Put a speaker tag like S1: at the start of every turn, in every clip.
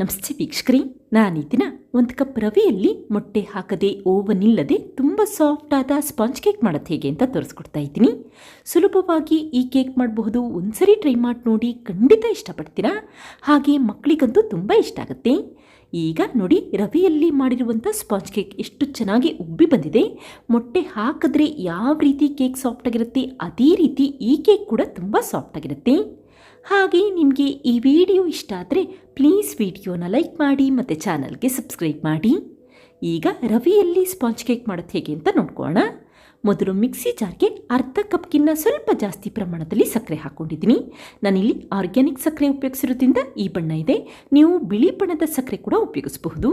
S1: ನಮಸ್ತೆ ವೀಕ್ಷಕರಿ, ನಾನು ಈ ಒಂದು ಕಪ್ ರವೆಯಲ್ಲಿ ಮೊಟ್ಟೆ ಹಾಕದೆ ಓವನ್ ಇಲ್ಲದೆ ತುಂಬ ಸಾಫ್ಟ್ ಆದ ಸ್ಪಾಂಜ್ ಕೇಕ್ ಮಾಡೋದು ಹೇಗೆ ಅಂತ ತೋರಿಸ್ಕೊಡ್ತಾ ಇದ್ದೀನಿ. ಸುಲಭವಾಗಿ ಈ ಕೇಕ್ ಮಾಡಬಹುದು. ಒಂದ್ಸರಿ ಟ್ರೈ ಮಾಡಿ ನೋಡಿ ಖಂಡಿತ ಇಷ್ಟಪಡ್ತೀರಾ? ಹಾಗೆ ಮಕ್ಕಳಿಗಂತೂ ತುಂಬ ಇಷ್ಟ ಆಗುತ್ತೆ. ಈಗ ನೋಡಿ, ರವೆಯಲ್ಲಿ ಮಾಡಿರುವಂಥ ಸ್ಪಾಂಜ್ ಕೇಕ್ ಎಷ್ಟು ಚೆನ್ನಾಗಿ ಉಬ್ಬಿ ಬಂದಿದೆ. ಮೊಟ್ಟೆ ಹಾಕಿದ್ರೆ ಯಾವ ರೀತಿ ಕೇಕ್ ಸಾಫ್ಟ್ ಆಗಿರುತ್ತೆ, ಅದೇ ರೀತಿ ಈ ಕೇಕ್ ಕೂಡ ತುಂಬ ಸಾಫ್ಟ್ ಆಗಿರುತ್ತೆ. ಹಾಗೆ ನಿಮಗೆ ಈ ವಿಡಿಯೋ ಇಷ್ಟ ಆದರೆ ಪ್ಲೀಸ್ ವಿಡಿಯೋನ ಲೈಕ್ ಮಾಡಿ ಮತ್ತು ಚಾನಲ್ಗೆ ಸಬ್ಸ್ಕ್ರೈಬ್ ಮಾಡಿ. ಈಗ ರವೆಯಲ್ಲಿ ಸ್ಪಾಂಜ್ ಕೇಕ್ ಮಾಡೋದು ಹೇಗೆ ಅಂತ ನೋಡ್ಕೊಳ್ಳೋಣ. ಮೊದಲು ಮಿಕ್ಸಿ ಜಾರ್ಗೆ ಅರ್ಧ ಕಪ್ಗಿನ್ನ ಸ್ವಲ್ಪ ಜಾಸ್ತಿ ಪ್ರಮಾಣದಲ್ಲಿ ಸಕ್ಕರೆ ಹಾಕ್ಕೊಂಡಿದ್ದೀನಿ. ನಾನಿಲ್ಲಿ ಆರ್ಗ್ಯಾನಿಕ್ ಸಕ್ಕರೆ ಉಪಯೋಗಿಸಿರೋದ್ರಿಂದ ಈ ಬಣ್ಣ ಇದೆ. ನೀವು ಬಿಳಿ ಬಣ್ಣದ ಸಕ್ಕರೆ ಕೂಡ ಉಪಯೋಗಿಸಬಹುದು.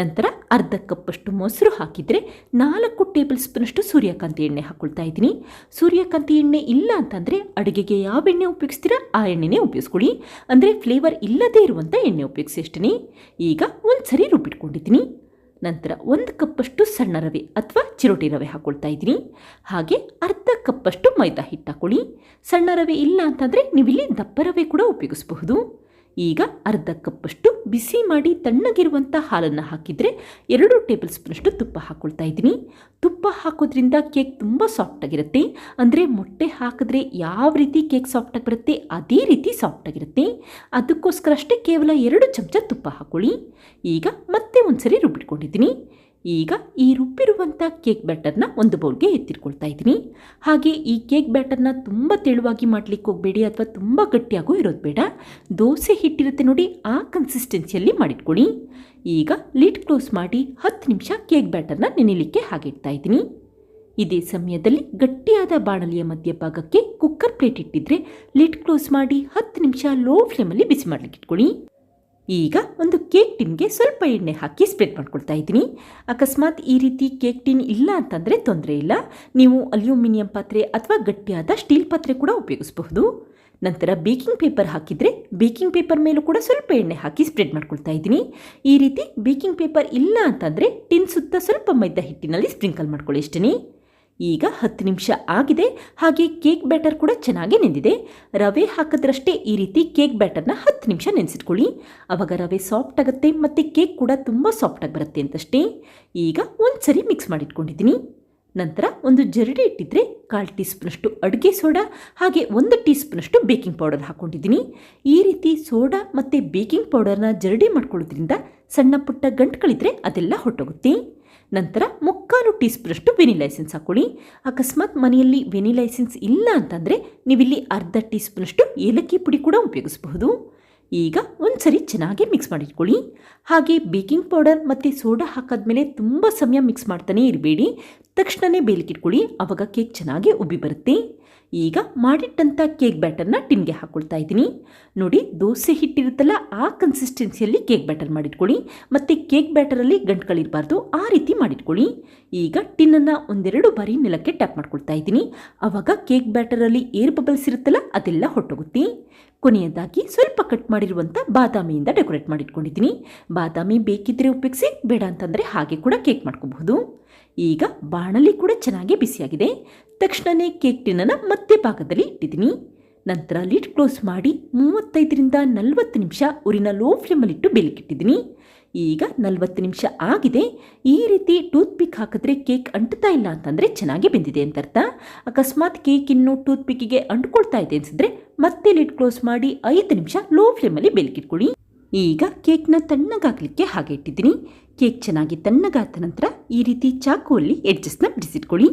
S1: ನಂತರ ಅರ್ಧ ಕಪ್ಪಷ್ಟು ಮೊಸರು ಹಾಕಿದರೆ ನಾಲ್ಕು ಟೇಬಲ್ ಸ್ಪೂನಷ್ಟು ಸೂರ್ಯಕಾಂತಿ ಎಣ್ಣೆ ಹಾಕ್ಕೊಳ್ತಾ ಇದ್ದೀನಿ. ಸೂರ್ಯಕಾಂತಿ ಎಣ್ಣೆ ಇಲ್ಲ ಅಂತಂದರೆ ಅಡುಗೆಗೆ ಯಾವ ಎಣ್ಣೆ ಉಪಯೋಗಿಸ್ತೀರಾ ಆ ಎಣ್ಣೆನೇ ಉಪಯೋಗಿಸ್ಕೊಳ್ಳಿ. ಅಂದರೆ ಫ್ಲೇವರ್ ಇಲ್ಲದೇ ಇರುವಂಥ ಎಣ್ಣೆ ಉಪಯೋಗಿಸಿ ಅಷ್ಟೇ ಈಗ ಒಂದು ಸರಿ ರುಬ್ಬಿಟ್ಕೊಂಡಿದ್ದೀನಿ. ನಂತರ ಒಂದು ಕಪ್ಪಷ್ಟು ಸಣ್ಣ ರವೆ ಅಥವಾ ಚಿರೋಟಿ ರವೆ ಹಾಕ್ಕೊಳ್ತಾ ಇದ್ದೀನಿ. ಹಾಗೆ ಅರ್ಧ ಕಪ್ಪಷ್ಟು ಮೈದಾ ಹಿಟ್ಟು ಹಾಕ್ಕೊಳ್ಳಿ ಸಣ್ಣ ರವೆ ಇಲ್ಲ ಅಂತಂದರೆ ನೀವಿಲ್ಲಿ ದಪ್ಪ ರವೆ ಕೂಡ ಉಪಯೋಗಿಸಬಹುದು. ಈಗ ಅರ್ಧ ಕಪ್ಪಷ್ಟು ಬಿಸಿ ಮಾಡಿ ತಣ್ಣಗಿರುವಂಥ ಹಾಲನ್ನು ಹಾಕಿದರೆ ಎರಡು ಟೇಬಲ್ ಸ್ಪೂನಷ್ಟು ತುಪ್ಪ ಹಾಕ್ಕೊಳ್ತಾ ಇದ್ದೀನಿ. ತುಪ್ಪ ಹಾಕೋದ್ರಿಂದ ಕೇಕ್ ತುಂಬ ಸಾಫ್ಟಾಗಿರುತ್ತೆ ಅಂದರೆ ಮೊಟ್ಟೆ ಹಾಕಿದ್ರೆ ಯಾವ ರೀತಿ ಕೇಕ್ ಸಾಫ್ಟಾಗಿ ಬರುತ್ತೆ, ಅದೇ ರೀತಿ ಸಾಫ್ಟಾಗಿರುತ್ತೆ ಅದಕ್ಕೋಸ್ಕರ ಅಷ್ಟೇ ಕೇವಲ ಎರಡು ಚಮಚ ತುಪ್ಪ ಹಾಕ್ಕೊಳ್ಳಿ ಈಗ ಮತ್ತೆ ಒಂದ್ಸರಿ ರುಬ್ಬಿಟ್ಕೊಂಡಿದ್ದೀನಿ. ಈಗ ಈ ರುಬ್ಬಿರುವಂಥ ಕೇಕ್ ಬ್ಯಾಟರ್ನ ಒಂದು ಬೌಲ್ಗೆ ಎತ್ತಿಟ್ಕೊಳ್ತಾ ಇದ್ದೀನಿ. ಹಾಗೆ ಈ ಕೇಕ್ ಬ್ಯಾಟರ್ನ ತುಂಬ ತೆಳುವಾಗಿ ಮಾಡಲಿಕ್ಕೆ ಹೋಗಬೇಡಿ ಅಥವಾ ತುಂಬ ಗಟ್ಟಿಯಾಗೂ ಇರೋದು ಬೇಡ. ದೋಸೆ ಹಿಟ್ಟಿರುತ್ತೆ ನೋಡಿ ಆ ಕನ್ಸಿಸ್ಟೆನ್ಸಿಯಲ್ಲಿ ಮಾಡಿಟ್ಕೊಳ್ಳಿ ಈಗ ಲಿಡ್ ಕ್ಲೋಸ್ ಮಾಡಿ ಹತ್ತು ನಿಮಿಷ ಕೇಕ್ ಬ್ಯಾಟರ್ನ ನೆನೆಯಲಿಕ್ಕೆ ಹಾಗಿಡ್ತಾ ಇದ್ದೀನಿ. ಇದೇ ಸಮಯದಲ್ಲಿ ಗಟ್ಟಿಯಾದ ಬಾಣಲಿಯ ಮಧ್ಯಭಾಗಕ್ಕೆ ಕುಕ್ಕರ್ ಪ್ಲೇಟ್ ಇಟ್ಟಿದ್ರೆ ಲಿಡ್ ಕ್ಲೋಸ್ ಮಾಡಿ ಹತ್ತು ನಿಮಿಷ ಲೋ ಫ್ಲೇಮಲ್ಲಿ ಬಿಸಿ ಮಾಡಲಿಕ್ಕೆ ಇಟ್ಕೊಳ್ಳಿ ಈಗ ಒಂದು ಕೇಕ್ ಟಿನ್ಗೆ ಸ್ವಲ್ಪ ಎಣ್ಣೆ ಹಾಕಿ ಸ್ಪ್ರೆಡ್ ಮಾಡ್ಕೊಳ್ತಾ ಇದ್ದೀನಿ. ಅಕಸ್ಮಾತ್ ಈ ರೀತಿ ಕೇಕ್ ಟಿನ್ ಇಲ್ಲ ಅಂತಂದರೆ ತೊಂದರೆ ಇಲ್ಲ. ನೀವು ಅಲ್ಯೂಮಿನಿಯಂ ಪಾತ್ರೆ ಅಥವಾ ಗಟ್ಟಿಯಾದ ಸ್ಟೀಲ್ ಪಾತ್ರೆ ಕೂಡ ಉಪಯೋಗಿಸಬಹುದು. ನಂತರ ಬೇಕಿಂಗ್ ಪೇಪರ್ ಹಾಕಿದರೆ ಬೇಕಿಂಗ್ ಪೇಪರ್ ಮೇಲೂ ಕೂಡ ಸ್ವಲ್ಪ ಎಣ್ಣೆ ಹಾಕಿ ಸ್ಪ್ರೆಡ್ ಮಾಡ್ಕೊಳ್ತಾ ಇದ್ದೀನಿ. ಈ ರೀತಿ ಬೇಕಿಂಗ್ ಪೇಪರ್ ಇಲ್ಲ ಅಂತಂದರೆ ಟಿನ್ ಸುತ್ತ ಸ್ವಲ್ಪ ಮೈದಾ ಹಿಟ್ಟಿನಲ್ಲಿ ಸ್ಪ್ರಿಂಕಲ್ ಮಾಡ್ಕೊಳ್ಳಿ ಇಷ್ಟೇ ಈಗ ಹತ್ತು ನಿಮಿಷ ಆಗಿದೆ, ಹಾಗೆ ಕೇಕ್ ಬ್ಯಾಟರ್ ಕೂಡ ಚೆನ್ನಾಗಿ ನೆಂದಿದೆ. ರವೆ ಹಾಕಿದ್ರಷ್ಟೇ ಈ ರೀತಿ ಕೇಕ್ ಬ್ಯಾಟರ್ನ ಹತ್ತು ನಿಮಿಷ ನೆನೆಸಿಟ್ಕೊಳ್ಳಿ. ಆವಾಗ ರವೆ ಸಾಫ್ಟ್ ಆಗುತ್ತೆ ಮತ್ತು ಕೇಕ್ ಕೂಡ ತುಂಬ ಸಾಫ್ಟಾಗಿ ಬರುತ್ತೆ ಅಂತಷ್ಟೇ. ಈಗ ಒಂದು ಸರಿ ಮಿಕ್ಸ್ ಮಾಡಿಟ್ಕೊಂಡಿದ್ದೀನಿ. ನಂತರ ಒಂದು ಜರಡಿ ಇಟ್ಟಿದ್ರೆ ಕಾಲು ಟೀ ಸ್ಪೂನಷ್ಟು ಅಡುಗೆ ಸೋಡಾ, ಹಾಗೆ ಒಂದು ಟೀ ಸ್ಪೂನಷ್ಟು ಬೇಕಿಂಗ್ ಪೌಡರ್ ಹಾಕ್ಕೊಂಡಿದ್ದೀನಿ. ಈ ರೀತಿ ಸೋಡಾ ಮತ್ತು ಬೇಕಿಂಗ್ ಪೌಡರ್ನ ಜರಡಿ ಮಾಡ್ಕೊಳ್ಳೋದ್ರಿಂದ ಸಣ್ಣ ಪುಟ್ಟ ಗಂಟುಗಳಿದ್ರೆ ಅದೆಲ್ಲ ಹೊಟ್ಟೋಗುತ್ತೆ. ನಂತರ ಮುಕ್ಕಾಲು ಟೀ ಸ್ಪೂನಷ್ಟು ಹಾಕ್ಕೊಳ್ಳಿ ಅಕಸ್ಮಾತ್ ಮನೆಯಲ್ಲಿ ವೆನಿಲಾ ಎಸೆನ್ಸ್ ಇಲ್ಲ ಅಂತಂದರೆ ನೀವಿಲ್ಲಿ ಅರ್ಧ ಟೀ ಸ್ಪೂನಷ್ಟು ಏಲಕ್ಕಿ ಪುಡಿ ಕೂಡ ಉಪಯೋಗಿಸಬಹುದು. ಈಗ ಒಂದು ಸರಿ ಚೆನ್ನಾಗಿ ಮಿಕ್ಸ್ ಮಾಡಿಟ್ಕೊಳ್ಳಿ. ಹಾಗೆ ಬೇಕಿಂಗ್ ಪೌಡರ್ ಮತ್ತು ಸೋಡಾ ಹಾಕಾದ್ಮೇಲೆ ತುಂಬ ಸಮಯ ಮಿಕ್ಸ್ ಮಾಡ್ತಾನೆ ಇರಬೇಡಿ. ತಕ್ಷಣವೇ ಬೇಲಿಕ್ಕಿಟ್ಕೊಳ್ಳಿ ಆವಾಗ ಕೇಕ್ ಚೆನ್ನಾಗಿ ಉಬ್ಬಿ ಬರುತ್ತೆ. ಈಗ ಮಾಡಿಟ್ಟಂಥ ಕೇಕ್ ಬ್ಯಾಟರ್ನ ಟಿನ್ಗೆ ಹಾಕ್ಕೊಳ್ತಾ ಇದ್ದೀನಿ. ನೋಡಿ, ದೋಸೆ ಹಿಟ್ಟಿರುತ್ತಲ್ಲ, ಆ ಕನ್ಸಿಸ್ಟೆನ್ಸಿಯಲ್ಲಿ ಕೇಕ್ ಬ್ಯಾಟರ್ ಮಾಡಿಟ್ಕೊಳ್ಳಿ. ಮತ್ತು ಕೇಕ್ ಬ್ಯಾಟರಲ್ಲಿ ಗಂಟುಗಳಿರಬಾರ್ದು, ಆ ರೀತಿ ಮಾಡಿಟ್ಕೊಳ್ಳಿ. ಈಗ ಟಿನ್ನನ್ನು ಒಂದೆರಡು ಬಾರಿ ನೆಲಕ್ಕೆ ಟ್ಯಾಪ್ ಮಾಡ್ಕೊಳ್ತಾ ಇದ್ದೀನಿ. ಆವಾಗ ಕೇಕ್ ಬ್ಯಾಟರಲ್ಲಿ ಏರ್ ಬಬಲ್ಸ್ ಇರುತ್ತಲ್ಲ, ಅದೆಲ್ಲ ಹೊಟ್ಟೋಗುತ್ತೆ ಕೊನೆಯದಾಗಿ ಸ್ವಲ್ಪ ಕಟ್ ಮಾಡಿರುವಂಥ ಬಾದಾಮಿಯಿಂದ ಡೆಕೋರೇಟ್ ಮಾಡಿಟ್ಕೊಂಡಿದ್ದೀನಿ. ಬಾದಾಮಿ ಬೇಕಿದ್ದರೆ ಉಪಯೋಗಿಸಿ, ಬೇಡ ಅಂತಂದರೆ ಹಾಗೆ ಕೂಡ ಕೇಕ್ ಮಾಡ್ಕೋಬಹುದು. ಈಗ ಬಾಣಲಿ ಕೂಡ ಚೆನ್ನಾಗಿ ಬಿಸಿಯಾಗಿದೆ. ತಕ್ಷಣವೇ ಕೇಕ್ ಟಿನ್ನನ್ನು ಮಧ್ಯ ಭಾಗದಲ್ಲಿ ಇಟ್ಟಿದ್ದೀನಿ. ನಂತರ ಲಿಡ್ ಕ್ಲೋಸ್ ಮಾಡಿ ಮೂವತ್ತೈದರಿಂದ ನಲವತ್ತು ನಿಮಿಷ ಉರಿನ ಲೋ ಫ್ಲೇಮಲ್ಲಿಟ್ಟು ಬೇಲಿಕ್ಕಿಟ್ಟಿದ್ದೀನಿ ಈಗ ನಲವತ್ತು ನಿಮಿಷ ಆಗಿದೆ. ಈ ರೀತಿ ಟೂತ್ ಪಿಕ್ ಹಾಕಿದ್ರೆ ಕೇಕ್ ಅಂಟುತ್ತಾ ಇಲ್ಲ ಅಂತಂದರೆ ಚೆನ್ನಾಗಿ ಬೆಂದಿದೆ ಅಂತ ಅರ್ಥ ಅಕಸ್ಮಾತ್ ಕೇಕ್ ಇನ್ನು ಟೂತ್ ಪಿಕ್ಕಿಗೆ ಅಂಟ್ಕೊಳ್ತಾ ಇದೆ ಅನಿಸಿದ್ರೆ ಮತ್ತೆ ಲಿಡ್ ಕ್ಲೋಸ್ ಮಾಡಿ ಐದು ನಿಮಿಷ ಲೋ ಫ್ಲೇಮಲ್ಲಿ ಬೇಲಿಕ್ಕಿಟ್ಕೊಳ್ಳಿ ಈಗ ಕೇಕ್ನ ತಣ್ಣಗಾಗಲಿಕ್ಕೆ ಹಾಗೆ ಇಟ್ಟಿದ್ದೀನಿ. ಕೇಕ್ ಚೆನ್ನಾಗಿ ತಣ್ಣಗಾದ ನಂತರ ಈ ರೀತಿ ಚಾಕುವಲ್ಲಿ ಎಡ್ಜಸ್ನ ಬಿಡಿಸಿಟ್ಕೊಳ್ಳಿ.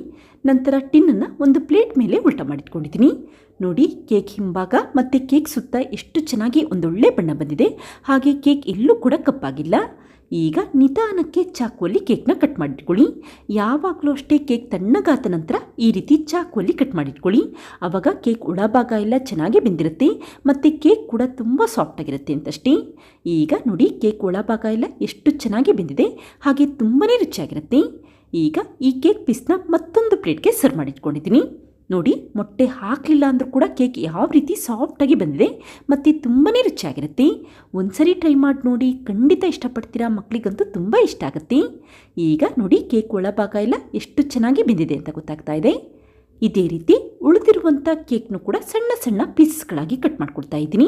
S1: ನಂತರ ಟಿನ್ನನ್ನು ಒಂದು ಪ್ಲೇಟ್ ಮೇಲೆ ಉಲ್ಟಾ ಮಾಡಿಟ್ಕೊಂಡಿದ್ದೀನಿ. ನೋಡಿ, ಕೇಕ್ ಹಿಂಭಾಗ ಮತ್ತು ಕೇಕ್ ಸುತ್ತ ಎಷ್ಟು ಚೆನ್ನಾಗಿ ಒಂದೊಳ್ಳೆ ಬಣ್ಣ ಬಂದಿದೆ. ಹಾಗೆ ಕೇಕ್ ಎಲ್ಲೂ ಕೂಡ ಕಪ್ಪಾಗಿಲ್ಲ. ಈಗ ನಿಧಾನಕ್ಕೆ ಚಾಕುವಲ್ಲಿ ಕೇಕ್ನ ಕಟ್ ಮಾಡಿಟ್ಕೊಳ್ಳಿ. ಯಾವಾಗಲೂ ಅಷ್ಟೇ ಕೇಕ್ ತಣ್ಣಗಾದ ನಂತರ ಈ ರೀತಿ ಚಾಕುವಲ್ಲಿ ಕಟ್ ಮಾಡಿಟ್ಕೊಳ್ಳಿ. ಆವಾಗ ಕೇಕ್ ಒಳಭಾಗ ಎಲ್ಲ ಚೆನ್ನಾಗಿ ಬೆಂದಿರುತ್ತೆ ಮತ್ತು ಕೇಕ್ ಕೂಡ ತುಂಬ ಸಾಫ್ಟಾಗಿರುತ್ತೆ ಅಂತಷ್ಟೇ. ಈಗ ನೋಡಿ ಕೇಕ್ ಒಳಭಾಗ ಎಲ್ಲ ಎಷ್ಟು ಚೆನ್ನಾಗಿ ಬೆಂದಿದೆ, ಹಾಗೆ ತುಂಬಾ ರುಚಿಯಾಗಿರುತ್ತೆ. ಈಗ ಈ ಕೇಕ್ ಪೀಸ್ನ ಮತ್ತೊಂದು ಪ್ಲೇಟ್ಗೆ ಸರ್ವ್ ಮಾಡಿಟ್ಕೊಂಡಿದ್ದೀನಿ. ನೋಡಿ, ಮೊಟ್ಟೆ ಹಾಕಲಿಲ್ಲ ಅಂದರೂ ಕೂಡ ಕೇಕ್ ಯಾವ ರೀತಿ ಸಾಫ್ಟಾಗಿ ಬಂದಿದೆ, ಮತ್ತು ತುಂಬಾ ರುಚಿಯಾಗಿರುತ್ತೆ ಒಂದ್ಸರಿ ಟ್ರೈ ಮಾಡಿ ನೋಡಿ, ಖಂಡಿತ ಇಷ್ಟಪಡ್ತೀರಾ? ಮಕ್ಕಳಿಗಂತೂ ತುಂಬ ಇಷ್ಟ ಆಗುತ್ತೆ. ಈಗ ನೋಡಿ, ಕೇಕ್ ಒಳಭಾಗ ಎಲ್ಲ ಎಷ್ಟು ಚೆನ್ನಾಗಿ ಬೆಂದಿದೆ ಅಂತ ಗೊತ್ತಾಗ್ತಾ ಇದೆ. ಇದೇ ರೀತಿ ಉಳಿದಿರುವಂಥ ಕೇಕ್ನು ಕೂಡ ಸಣ್ಣ ಸಣ್ಣ ಪೀಸಸ್ಗಳಾಗಿ ಕಟ್ ಮಾಡಿಕೊಡ್ತಾ ಇದ್ದೀನಿ.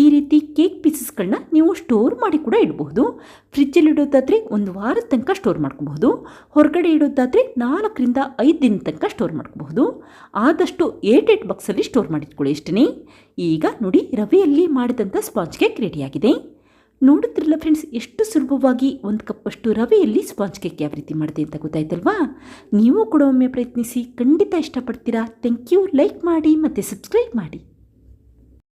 S1: ಈ ರೀತಿ ಕೇಕ್ ಪೀಸಸ್ಗಳನ್ನ ನೀವು ಸ್ಟೋರ್ ಮಾಡಿ ಕೂಡ ಇಡಬಹುದು. ಫ್ರಿಜ್ಜಲ್ಲಿ ಇಡೋದಾದರೆ ಒಂದು ವಾರದ ತನಕ ಸ್ಟೋರ್ ಮಾಡ್ಕೋಬಹುದು. ಹೊರಗಡೆ ಇಡೋದಾದರೆ ನಾಲ್ಕರಿಂದ ಐದು ದಿನ ತನಕ ಸ್ಟೋರ್ ಮಾಡ್ಕೋಬಹುದು. ಆದಷ್ಟು ಏಟ್ ಏಟ್ ಬಾಕ್ಸಲ್ಲಿ ಸ್ಟೋರ್ ಮಾಡಿಟ್ಕೊಳ್ಳಿ ಇಷ್ಟೇ ಈಗ ನೋಡಿ ರವೆಯಲ್ಲಿ ಮಾಡಿದಂಥ ಸ್ಪಾಂಜ್ ಕೇಕ್ ರೆಡಿಯಾಗಿದೆ. ನೋಡುತ್ತಿರಲ್ಲ ಫ್ರೆಂಡ್ಸ್ ಎಷ್ಟು ಸುಲಭವಾಗಿ ಒಂದು ಕಪ್ಪಷ್ಟು ರವೆಯಲ್ಲಿ ಸ್ಪಾಂಜ್ ಕೇಕ್ ಯಾವ ರೀತಿ ಮಾಡಿದೆ ಅಂತ ಗೊತ್ತಾಯ್ತಲ್ವಾ? ನೀವು ಕೂಡ ಒಮ್ಮೆ ಪ್ರಯತ್ನಿಸಿ, ಖಂಡಿತ ಇಷ್ಟಪಡ್ತೀರಾ? ಥ್ಯಾಂಕ್ ಯು ಲೈಕ್ ಮಾಡಿ ಮತ್ತು ಸಬ್ಸ್ಕ್ರೈಬ್ ಮಾಡಿ.